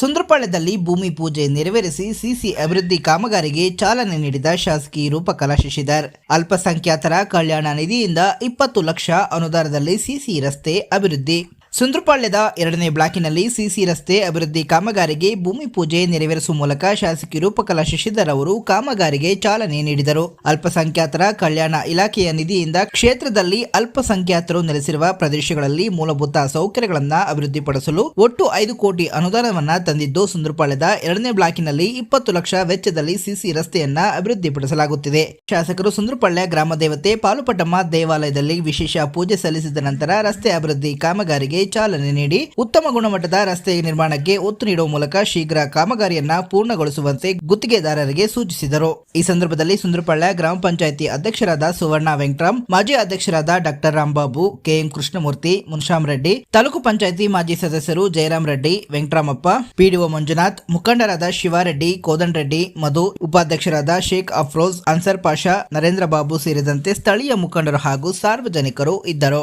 ಸುಂದ್ರಪಾಳ್ಯದಲ್ಲಿ ಭೂಮಿ ಪೂಜೆ ನೆರವೇರಿಸಿ ಸಿಸಿ ಅಭಿವೃದ್ಧಿ ಕಾಮಗಾರಿಗೆ ಚಾಲನೆ ನೀಡಿದ ಶಾಸಕಿ ರೂಪಕಲಾ ಶಶಿಧರ್. ಅಲ್ಪಸಂಖ್ಯಾತರ ಕಲ್ಯಾಣ ನಿಧಿಯಿಂದ ಇಪ್ಪತ್ತು ಲಕ್ಷ ಅನುದಾನದಲ್ಲಿ ಸಿಸಿ ರಸ್ತೆ ಅಭಿವೃದ್ಧಿ. ಸುಂದ್ರಪಾಳ್ಯದ ಎರಡನೇ ಬ್ಲಾಕಿನಲ್ಲಿ ಸಿಸಿ ರಸ್ತೆ ಅಭಿವೃದ್ಧಿ ಕಾಮಗಾರಿಗೆ ಭೂಮಿ ಪೂಜೆ ನೆರವೇರಿಸುವ ಮೂಲಕ ಶಾಸಕಿ ರೂಪಕಲಾ ಶಶಿಧರ್ ಅವರು ಕಾಮಗಾರಿಗೆ ಚಾಲನೆ ನೀಡಿದರು. ಅಲ್ಪಸಂಖ್ಯಾತರ ಕಲ್ಯಾಣ ಇಲಾಖೆಯ ನಿಧಿಯಿಂದ ಕ್ಷೇತ್ರದಲ್ಲಿ ಅಲ್ಪಸಂಖ್ಯಾತರು ನೆಲೆಸಿರುವ ಪ್ರದೇಶಗಳಲ್ಲಿ ಮೂಲಭೂತ ಸೌಕರ್ಯಗಳನ್ನು ಅಭಿವೃದ್ಧಿಪಡಿಸಲು ಒಟ್ಟು ಐದು ಕೋಟಿ ಅನುದಾನವನ್ನು ತಂದಿದ್ದು, ಸುಂದ್ರಪಾಳ್ಯದ ಎರಡನೇ ಬ್ಲಾಕಿನಲ್ಲಿ ಇಪ್ಪತ್ತು ಲಕ್ಷ ವೆಚ್ಚದಲ್ಲಿ ಸಿಸಿ ರಸ್ತೆಯನ್ನ ಅಭಿವೃದ್ಧಿಪಡಿಸಲಾಗುತ್ತಿದೆ. ಶಾಸಕರು ಸುಂದ್ರಪಾಳ್ಯ ಗ್ರಾಮ ದೇವತೆ ಪಾಲುಪಟ್ಟಮ್ಮ ದೇವಾಲಯದಲ್ಲಿ ವಿಶೇಷ ಪೂಜೆ ಸಲ್ಲಿಸಿದ ನಂತರ ರಸ್ತೆ ಅಭಿವೃದ್ಧಿ ಕಾಮಗಾರಿಗೆ ಚಾಲನೆ ನೀಡಿ ಉತ್ತಮ ಗುಣಮಟ್ಟದ ರಸ್ತೆ ನಿರ್ಮಾಣಕ್ಕೆ ಒತ್ತು ನೀಡುವ ಮೂಲಕ ಶೀಘ್ರ ಕಾಮಗಾರಿಯನ್ನ ಪೂರ್ಣಗೊಳಿಸುವಂತೆ ಗುತ್ತಿಗೆದಾರರಿಗೆ ಸೂಚಿಸಿದರು. ಈ ಸಂದರ್ಭದಲ್ಲಿ ಸುಂದರಪಾಳ್ಯ ಗ್ರಾಮ ಪಂಚಾಯಿತಿ ಅಧ್ಯಕ್ಷರಾದ ಸುವರ್ಣ ವೆಂಕಟರಾಮ್, ಮಾಜಿ ಅಧ್ಯಕ್ಷರಾದ ಡಾಕ್ಟರ್ ರಾಂಬಾಬು ಕೆಎಂ ಕೃಷ್ಣಮೂರ್ತಿ, ಮುನ್ಶಾಮ್ ರೆಡ್ಡಿ, ತಾಲೂಕು ಪಂಚಾಯಿತಿ ಮಾಜಿ ಸದಸ್ಯರು ಜಯರಾಮ್ ರೆಡ್ಡಿ, ವೆಂಕಟರಾಮಪ್ಪ, ಪಿಡಿಒ ಮಂಜುನಾಥ್, ಮುಖಂಡರಾದ ಶಿವಾರೆಡ್ಡಿ, ಕೋದನ್ ರೆಡ್ಡಿ, ಮಧು, ಉಪಾಧ್ಯಕ್ಷರಾದ ಶೇಖ್ ಅಫ್ರೋಜ್, ಅನ್ಸರ್ ಪಾಷಾ, ನರೇಂದ್ರ ಬಾಬು ಸೇರಿದಂತೆ ಸ್ಥಳೀಯ ಮುಖಂಡರು ಹಾಗೂ ಸಾರ್ವಜನಿಕರು ಇದ್ದರು.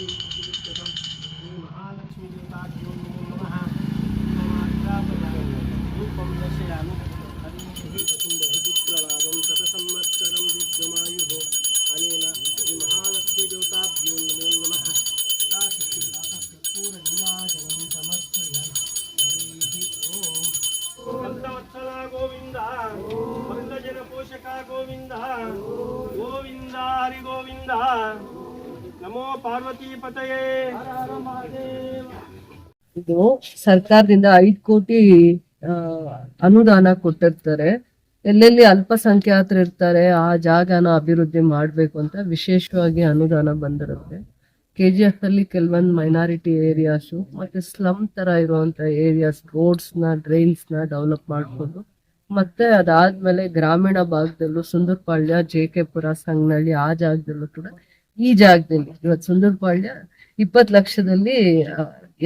ಹರಿ ಗೋವಿಂದ ನಮೋ ಪಾರ್ವತಿ ಪತಯೇ ಇದು ಸರ್ಕಾರದಿಂದ ಐದು ಕೋಟಿ ಅನುದಾನ ಕೊಟ್ಟಿರ್ತಾರೆ. ಎಲ್ಲೆಲ್ಲಿ ಅಲ್ಪಸಂಖ್ಯಾತರು ಇರ್ತಾರೆ, ಆ ಜಾಗನ ಅಭಿವೃದ್ಧಿ ಮಾಡಬೇಕು ಅಂತ ವಿಶೇಷವಾಗಿ ಅನುದಾನ ಬಂದಿರುತ್ತೆ. ಕೆ ಜಿ ಎಫ್ ಅಲ್ಲಿ ಕೆಲವೊಂದು ಮೈನಾರಿಟಿ ಏರಿಯಾಸು ಮತ್ತೆ ಸ್ಲಮ್ ತರ ಇರುವಂತ ಏರಿಯಾಸ್ ರೋಡ್ಸ್ನ ಡ್ರೈನ್ಸ್ನ ಡೆವಲಪ್ ಮಾಡ್ಕೊಂಡು ಮತ್ತೆ ಅದಾದ್ಮೇಲೆ ಗ್ರಾಮೀಣ ಭಾಗದಲ್ಲೂ ಸುಂದರಪಾಳ್ಯ ಜೆ ಕೆ ಪುರ ಆ ಜಾಗದಲ್ಲೂ ಕೂಡ ಈ ಜಾಗದಲ್ಲಿ ಇವತ್ತು ಸುಂದರಪಾಳ್ಯ ಇಪ್ಪತ್ತು ಲಕ್ಷದಲ್ಲಿ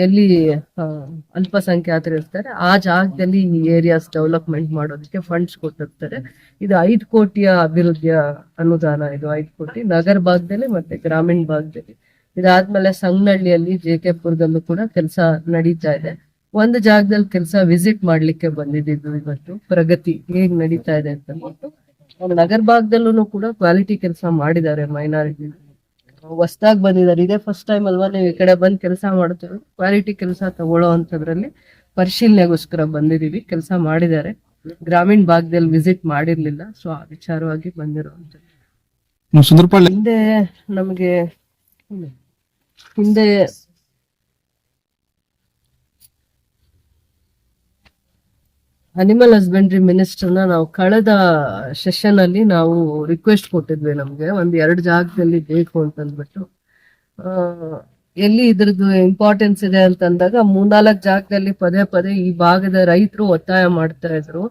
ಎಲ್ಲಿ ಅಲ್ಪಸಂಖ್ಯಾತರು ಇರ್ತಾರೆ. ಆ ಜಾಗದಲ್ಲಿ ಈ ಏರಿಯಾಸ್ ಡೆವಲಪ್ಮೆಂಟ್ ಮಾಡೋದಕ್ಕೆ ಫಂಡ್ಸ್ ಕೊಟ್ಟಿರ್ತಾರೆ. ಇದು ಐದು ಕೋಟಿಯ ಅಭಿವೃದ್ಧಿಯ ಅನುದಾನ ಇದು ಐದು ಕೋಟಿ. ನಗರ ಭಾಗದಲ್ಲಿ ಮತ್ತೆ ಗ್ರಾಮೀಣ ಭಾಗದಲ್ಲಿ. ಇದಾದ್ಮೇಲೆ ಸಂಗನಹಳ್ಳಿಯಲ್ಲಿ ಜೆ ಕೆ ಪುರದಲ್ಲೂ ಕೂಡ ಕೆಲಸ ನಡೀತಾ ಇದೆ. ಒಂದು ಜಾಗದಲ್ಲಿ ಕೆಲಸ ವಿಸಿಟ್ ಮಾಡ್ಲಿಕ್ಕೆ ಬಂದಿದ್ದು ಇವತ್ತು. ಪ್ರಗತಿ ಹೇಗ್ ನಡೀತಾ ಇದೆ ಅಂತ. ನಗರ ಭಾಗದಲ್ಲೂ ಕೂಡ ಕ್ವಾಲಿಟಿ ಕೆಲಸ ಮಾಡಿದ್ದಾರೆ ಮೈನಾರಿಟಿ ಹೊಸ್ದಾಗ್ ಬಂದಿದ್ದಾರೆ. ಇದೇ ಫಸ್ಟ್ ಟೈಮ್ ಅಲ್ವಾ ನೀವು ಈ ಕಡೆ ಬಂದ್ ಕೆಲಸ ಮಾಡ್ತೀವಿ ಕ್ವಾಲಿಟಿ ಕೆಲಸ ತಗೊಳ್ಳೋ ಅಂತದ್ರಲ್ಲಿ ಪರಿಶೀಲನೆಗೋಸ್ಕರ ಬಂದಿದೀವಿ ಕೆಲಸ ಮಾಡಿದ್ದಾರೆ. ಗ್ರಾಮೀಣ ಭಾಗದಲ್ಲಿ ವಿಸಿಟ್ ಮಾಡಿರ್ಲಿಲ್ಲ. ಸೊ ಆ ವಿಚಾರವಾಗಿ ಬಂದಿರುವಂತದ್ದು ಹಿಂದೆ ನಮಗೆ ಹಿಂದೆ ಅನಿಮಲ್ ಹಸ್ಬೆಂಡ್ರಿ ಮಿನಿಸ್ಟರ್ನ ನಾವು ಕಳೆದ ಸೆಷನ್ ಅಲ್ಲಿ ನಾವು ರಿಕ್ವೆಸ್ಟ್ ಕೊಟ್ಟಿದ್ವಿ ನಮ್ಗೆ. ಒಂದ್ ಎರಡು ಜಾಗದಲ್ಲಿ ಬೇಕು ಅಂತಂದ್ಬಿಟ್ಟು. ಎಲ್ಲಿ ಇದ್ರದ್ದು ಇಂಪಾರ್ಟೆನ್ಸ್ ಇದೆ ಅಂತಂದಾಗ ಮೂರ್ನಾಲ್ಕು ಜಾಗದಲ್ಲಿ ಪದೇ ಪದೇ ಈ ಭಾಗದ ರೈತರು ಒತ್ತಾಯ ಮಾಡ್ತಾ ಇದ್ರು.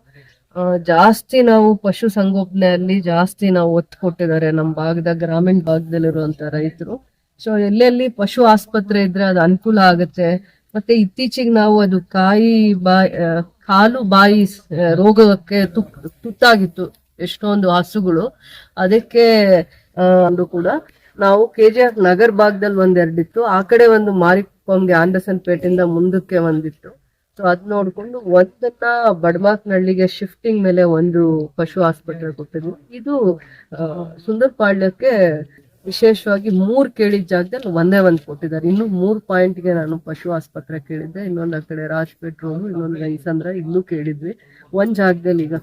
ಜಾಸ್ತಿ ನಾವು ಪಶು ಸಂಗೋಪನೆಯಲ್ಲಿ ಜಾಸ್ತಿ ನಾವು ಒತ್ತು ಕೊಟ್ಟಿದ್ದಾರೆ ನಮ್ಮ ಭಾಗದ ಗ್ರಾಮೀಣ ಭಾಗದಲ್ಲಿರುವಂತ ರೈತರು. ಸೊ ಎಲ್ಲೆಲ್ಲಿ ಪಶು ಆಸ್ಪತ್ರೆ ಇದ್ರೆ ಅದು ಅನುಕೂಲ ಆಗುತ್ತೆ. ಮತ್ತೆ ಇತ್ತೀಚೆಗೆ ನಾವು ಅದು ಕಾಯಿ ಬಾಯ್ ಕಾಲು ಬಾಯಿ ರೋಗಕ್ಕೆ ತುತ್ತಾಗಿತ್ತು ಎಷ್ಟೊಂದು ಹಸುಗಳು. ಅದಕ್ಕೆ ಕೂಡ ನಾವು ಕೆ ಜಿ ಎಫ್ ನಗರ್ ಭಾಗದಲ್ಲಿ ಒಂದೆರಡಿತ್ತು. ಆ ಕಡೆ ಒಂದು ಮಾರಿಕೊಂಗೆ ಆಂಡರ್ಸನ್ ಪೇಟೆಯಿಂದ ಮುಂದಕ್ಕೆ ಒಂದಿತ್ತು ಸೊ ಅದ್ ನೋಡ್ಕೊಂಡು ಒಂದನ್ನ ಬಡಮಾಕ್ನಹಳ್ಳಿಗೆ ಶಿಫ್ಟಿಂಗ್ ಮೇಲೆ ಒಂದು ಪಶು ಆಸ್ಪತ್ರೆ ಕೊಟ್ಟಿದ್ವಿ. ಇದು ಸುಂದರ್ ಸುಂದರಪಾಳ್ಯಕ್ಕೆ ವಿಶೇಷವಾಗಿ ಮೂರ್ ಕೇಳಿದ ಜಾಗದಲ್ಲಿ ಒಂದೇ ಒಂದ್ ಕೊಟ್ಟಿದ್ದಾರೆ ಇನ್ನು ಮೂರ್ ಪಾಯಿಂಟ್ಗೆ ನಾನು ಪಶು ಆಸ್ಪತ್ರೆ ಕೇಳಿದ್ದೆ. ಇನ್ನೊಂದ್ ಆ ಕಡೆ ರಾಜ್ಪೇಟ್ ರೋಡ್ ಇನ್ನೊಂದು ರೈಸಂದ್ರ ಇನ್ನು ಕೇಳಿದ್ವಿ. ಒಂದ್ ಜಾಗದಲ್ಲಿ ಈಗ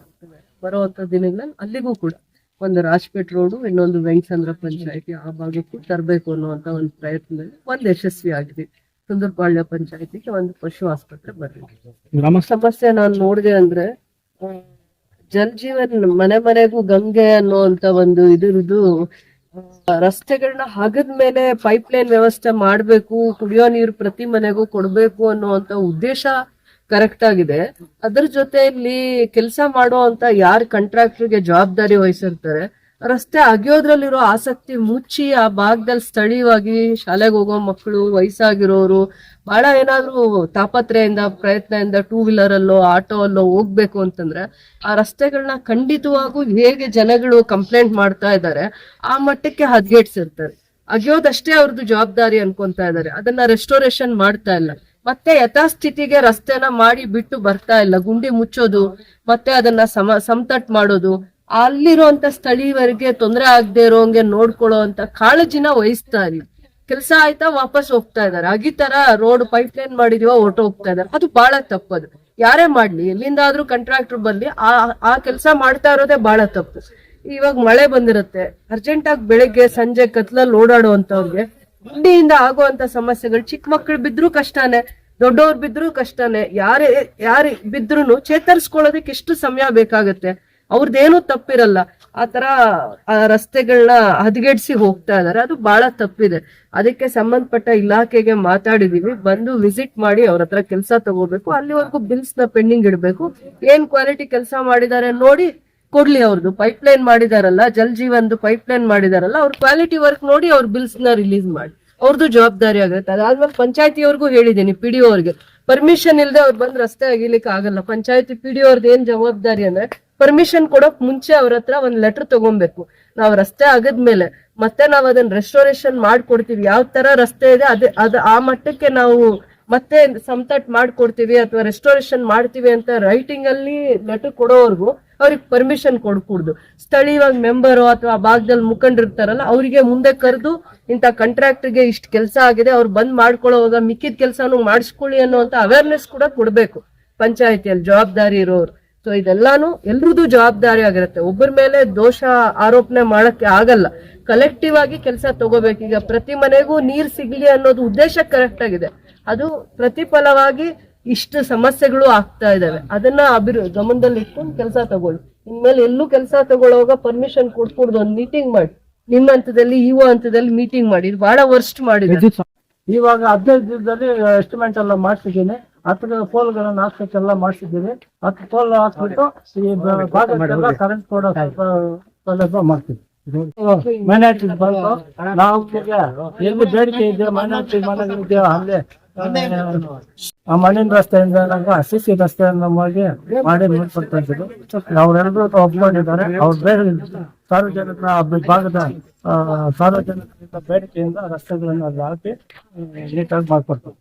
ಬರುವಂತ ದಿನಗಳಲ್ಲಿ ಅಲ್ಲಿಗೂ ಕೂಡ ಒಂದು ರಾಜ್ಪೇಟ್ ರೋಡು ಇನ್ನೊಂದು ವೆಂಕಸಂದ್ರ ಪಂಚಾಯತಿ ಆ ಭಾಗಕ್ಕೂ ತರಬೇಕು ಅನ್ನುವಂತ ಒಂದು ಪ್ರಯತ್ನದಲ್ಲಿ ಒಂದು ಯಶಸ್ವಿ ಆಗಿದೆ. ಸುಂದರಪಾಳ್ಯ ಪಂಚಾಯತಿಗೆ ಒಂದು ಪಶು ಆಸ್ಪತ್ರೆ ಬರಲಿದೆ ಸಮಸ್ಯೆ ನಾನು ನೋಡಿದೆ ಅಂದ್ರೆ ಜಲ್ ಜೀವನ್ ಮನೆ ಮನೆಗೂ ಗಂಗೆ ಅನ್ನುವಂತ ಒಂದು ಇದ್ರದ್ದು ಆ, ರಸ್ತೆಗಳನ್ನ ಹಗದ ಮೇಲೆ ಪೈಪ್ ಲೈನ್ ವ್ಯವಸ್ಥೆ ಮಾಡ್ಬೇಕು, ಕುಡಿಯೋ ನೀರು ಪ್ರತಿ ಮನೆಗೂ ಕೊಡ್ಬೇಕು ಅನ್ನುವಂತ ಉದ್ದೇಶ ಕರೆಕ್ಟ್ ಆಗಿದೆ. ಅದ್ರ ಜೊತೆಯಲ್ಲಿ ಕೆಲಸ ಮಾಡುವಂತ ಯಾರು ಕಾಂಟ್ರಾಕ್ಟರ್ಗೆ ಜವಾಬ್ದಾರಿ ವಹಿಸಿರ್ತಾರೆ ರಸ್ತೆ ಅಗೆಯೋದ್ರಲ್ಲಿರೋ ಆಸಕ್ತಿ ಮುಚ್ಚಿ ಆ ಭಾಗದಲ್ಲಿ ಸ್ಥಳೀಯವಾಗಿ ಶಾಲೆಗೆ ಹೋಗೋ ಮಕ್ಕಳು, ವಯಸ್ಸಾಗಿರೋರು, ಬಹಳ ಏನಾದ್ರೂ ತಾಪತ್ರೆಯಿಂದ ಪ್ರಯತ್ನದಿಂದ ಟೂ ವೀಲರ್ ಅಲ್ಲೋ ಆಟೋ ಅಲ್ಲೋ ಹೋಗ್ಬೇಕು ಅಂತಂದ್ರೆ ಆ ರಸ್ತೆಗಳನ್ನ ಖಂಡಿತವಾಗೂ ಹೇಗೆ ಜನಗಳು ಕಂಪ್ಲೇಂಟ್ ಮಾಡ್ತಾ ಇದ್ದಾರೆ, ಆ ಮಟ್ಟಕ್ಕೆ ಹದ್ಗೆಟ್ಸಿರ್ತಾರೆ ಅಗಿಯೋದಷ್ಟೇ ಅವ್ರದ್ದು ಜವಾಬ್ದಾರಿ ಅನ್ಕೊಂತಾ ಇದ್ದಾರೆ. ಅದನ್ನ ರೆಸ್ಟೋರೇಷನ್ ಮಾಡ್ತಾ ಇಲ್ಲ. ಮತ್ತೆ ಯಥಾಸ್ಥಿತಿಗೆ ರಸ್ತೆನ ಮಾಡಿ ಬಿಟ್ಟು ಬರ್ತಾ ಇಲ್ಲ. ಗುಂಡಿ ಮುಚ್ಚೋದು, ಮತ್ತೆ ಅದನ್ನ ಸಮ, ಸಮತಟ್ ಮಾಡೋದು ಅಲ್ಲಿರುವಂತ ಸ್ಥಳೀಯವರಿಗೆ ತೊಂದರೆ ಆಗದೆ ಇರೋಂಗೆ ನೋಡ್ಕೊಳ್ಳೋ ಅಂತ ಕಾಳಜಿನ ವಹಿಸ್ತಾ ಇಲ್ಲ ಕೆಲಸ ಆಯ್ತಾ ವಾಪಸ್ ಹೋಗ್ತಾ ಇದಾರೆ ಅಗಿತರ ರೋಡ್ ಪೈಪ್ ಲೈನ್ ಮಾಡಿದೀವ ಹೊರಟು ಹೋಗ್ತಾ ಇದಾರೆ ಅದು ಬಹಳ ತಪ್ಪದು ಯಾರೇ ಮಾಡ್ಲಿ, ಎಲ್ಲಿಂದಾದ್ರೂ ಕಾಂಟ್ರಾಕ್ಟರ್ ಬರ್ಲಿ, ಆ ಆ ಕೆಲಸ ಮಾಡ್ತಾ ಇರೋದೇ ಬಹಳ ತಪ್ಪು. ಇವಾಗ ಮಳೆ ಬಂದಿರತ್ತೆ. ಅರ್ಜೆಂಟ್ ಆಗಿ ಬೆಳಿಗ್ಗೆ ಸಂಜೆ ಕತ್ಲಲ್ಲಿ ಓಡಾಡುವಂತವ್ರಿಗೆ ಗುಂಡಿಯಿಂದ ಆಗುವಂತ ಸಮಸ್ಯೆಗಳು ಚಿಕ್ಕ ಮಕ್ಕಳು ಬಿದ್ರು ಕಷ್ಟನೇ, ದೊಡ್ಡವ್ರು ಬಿದ್ರು ಕಷ್ಟನೇ, ಯಾರೇ, ಯಾರು ಬಿದ್ರು ಚೇತರಿಸ್ಕೊಳ್ಳೋದಕ್ಕೆ ಎಷ್ಟು ಸಮಯ ಬೇಕಾಗತ್ತೆ? ಅವ್ರದ್ದೇನು ತಪ್ಪಿರಲ್ಲ. ಆ ತರ ಆ ರಸ್ತೆಗಳನ್ನ ಹದಗೆಡ್ಸಿ ಹೋಗ್ತಾ ಇದಾರೆ. ಅದು ಬಹಳ ತಪ್ಪಿದೆ. ಅದಕ್ಕೆ ಸಂಬಂಧಪಟ್ಟ ಇಲಾಖೆಗೆ ಮಾತಾಡಿದೀವಿ. ಬಂದು ವಿಸಿಟ್ ಮಾಡಿ ಅವ್ರ ಹತ್ರ ಕೆಲಸ ತಗೋಬೇಕು. ಅಲ್ಲಿವರೆಗೂ ಬಿಲ್ಸ್ನ ಪೆಂಡಿಂಗ್ ಇಡಬೇಕು. ಏನ್ ಕ್ವಾಲಿಟಿ ಕೆಲಸ ಮಾಡಿದ್ದಾರೆ ನೋಡಿ ಕೊಡ್ಲಿ ಅವ್ರದ್ದು ಪೈಪ್ ಲೈನ್ ಮಾಡಿದಾರಲ್ಲ, ಜಲ್ ಜೀವನ್ದು ಪೈಪ್ ಲೈನ್ ಮಾಡಿದಾರಲ್ಲ, ಅವ್ರ ಕ್ವಾಲಿಟಿ ವರ್ಕ್ ನೋಡಿ ಅವ್ರ ಬಿಲ್ಸ್ನ ರಿಲೀಸ್ ಮಾಡಿ. ಅವ್ರದ್ದು ಜವಾಬ್ದಾರಿ ಆಗುತ್ತೆ. ಅದಾದ್ಮೇಲೆ ಪಂಚಾಯತಿಯವ್ರಿಗೂ ಹೇಳಿದ್ದೀನಿ ಪಿ ಡಿ ಅವ್ರಿಗೆ. ಪರ್ಮಿಷನ್ ಇಲ್ಲದೆ ಅವ್ರು ಬಂದ್ ರಸ್ತೆ ಆಗಿಲಿಕ್ಕೆ ಆಗಲ್ಲ. ಪಂಚಾಯತಿ ಪಿ ಡಿ ಅವ್ರದ್ದು ಏನ್ ಜವಾಬ್ದಾರಿ ಅಂದ್ರೆ ಪರ್ಮಿಷನ್ ಕೊಡೋಕ್ ಮುಂಚೆ ಅವ್ರ ಹತ್ರ ಒಂದ್ ಲೆಟರ್ ತಗೊಬೇಕು. ನಾವ್ ರಸ್ತೆ ಆಗದ್ಮೇಲೆ ಮತ್ತೆ ನಾವ್ ಅದನ್ನ ರೆಸ್ಟೋರೇಷನ್ ಮಾಡ್ಕೊಡ್ತೀವಿ. ಯಾವ ತರ ರಸ್ತೆ ಇದೆ ಅದೇ, ಅದ ಆ ಮಟ್ಟಕ್ಕೆ ನಾವು ಮತ್ತೆ ಸಮತಟ್ ಮಾಡ್ಕೊಡ್ತೀವಿ ಅಥವಾ ರೆಸ್ಟೋರೇಷನ್ ಮಾಡ್ತೀವಿ ಅಂತ ರೈಟಿಂಗ್ ಅಲ್ಲಿ ಲೆಟರ್ ಕೊಡೋವರೆಗೂ ಅವ್ರಿಗೆ ಪರ್ಮಿಷನ್ ಕೊಡ್ಕೂಡ್ದು. ಸ್ಥಳೀಯವಾಗಿ ಮೆಂಬರು ಅಥವಾ ಆ ಭಾಗದಲ್ಲಿ ಮುಖಂಡಿರ್ತಾರಲ್ಲ ಅವರಿಗೆ ಮುಂದೆ ಕರೆದು ಇಂಥ ಕಾಂಟ್ರಾಕ್ಟರ್ಗೆ ಇಷ್ಟು ಕೆಲಸ ಆಗಿದೆ, ಅವ್ರು ಬಂದ್ ಮಾಡ್ಕೊಳ್ಳೋವಾಗ ಮಿಕ್ಕಿದ ಕೆಲಸನೂ ಮಾಡಿಸ್ಕೊಳ್ಳಿ ಅನ್ನುವಂತ ಅವೇರ್ನೆಸ್ ಕೂಡ ಕೊಡ್ಬೇಕು. ಪಂಚಾಯತಿಯಲ್ಲಿ ಜವಾಬ್ದಾರಿ ಇರೋರು. ಸೊ ಇದೆಲ್ಲಾನು ಎಲ್ರದ್ದು ಜವಾಬ್ದಾರಿ ಆಗಿರುತ್ತೆ. ಒಬ್ಬರ ಮೇಲೆ ದೋಷ ಆರೋಪಣೆ ಮಾಡಕ್ಕೆ ಆಗಲ್ಲ. ಕಲೆಕ್ಟಿವ್ ಆಗಿ ಕೆಲಸ ತಗೋಬೇಕು. ಈಗ ಪ್ರತಿ ಮನೆಗೂ ನೀರ್ ಸಿಗ್ಲಿ ಅನ್ನೋದು ಉದ್ದೇಶ ಕರೆಕ್ಟ್ ಆಗಿದೆ. ಅದು ಪ್ರತಿಫಲವಾಗಿ ಇಷ್ಟು ಸಮಸ್ಯೆಗಳು ಆಗ್ತಾ ಇದಾವೆ. ಅದನ್ನ ಅಭಿವೃ, ಗಮನದಲ್ಲಿ ಇಟ್ಕೊಂಡು ಕೆಲಸ ತಗೊಳ್ಳಿ. ಇನ್ಮೇಲೆ ಎಲ್ಲೂ ಕೆಲಸ ತಗೊಳ್ಳೋವಾಗ ಪರ್ಮಿಷನ್ ಕೊಟ್ಕೊಡ್ದು ಒಂದು ಮೀಟಿಂಗ್ ಮಾಡಿ. ನಿಮ್ಮ ಹಂತದಲ್ಲಿ ಇವ ಹಂತದಲ್ಲಿ ಮೀಟಿಂಗ್ ಮಾಡಿ. ಇದು ಬಹಳ ವರ್ಸ್ಟ್ ಮಾಡಿದೆ. ಇವಾಗ ಹದಿನೈದು ದಿನದಲ್ಲಿ ಎಸ್ಟಿಮೇಟ್ ಎಲ್ಲ ಮಾಡಿಸಿದ್ದೀನಿ. ಹತ್ತು ಪೋಲ್ಗಳನ್ನ ಹಾಕ್ಬೇಕೆಲ್ಲ ಮಾಡ್ತಿದ್ದೀವಿ ಹತ್ತು ಪೋಲ್ ಹಾಕ್ಬಿಟ್ಟು ಈ ಭಾಗಕ್ಕೆಲ್ಲ ಕರೆಂಟ್ ಕೊಡೋ ಸ್ವಲ್ಪ ಸೌಲಭ್ಯ ಮಾಡ್ತೀವಿ. ಮೈನಾರಿಟಿ ಬಂದು ನಾವು ಎಲ್ಲಿ ಬೇಡಿಕೆ ಇದೆ ಮೈನಾರಿಟಿ ಅಲ್ಲೇ ಆ ಮಣ್ಣಿನ ರಸ್ತೆಯಿಂದ ಸಿ ಸಿ ರಸ್ತೆಯನ್ನು ಮಾಡಿ ಮಾಡಿ ಇದ್ರು ಅವರೆಲ್ಲರೂ ಒಪ್ಕೊಂಡಿದ್ದಾರೆ ಅವ್ರ ಬೇರೆ ಸಾರ್ವಜನಿಕರ ಭಾಗದ ಸಾರ್ವಜನಿಕರಿಂದ ಬೇಡಿಕೆಯಿಂದ ರಸ್ತೆಗಳನ್ನ ಅಲ್ಲಿ ಹಾಕಿ ನೀಟಾಗಿ ಮಾಡ್ಕೊಡ್ತಾರೆ.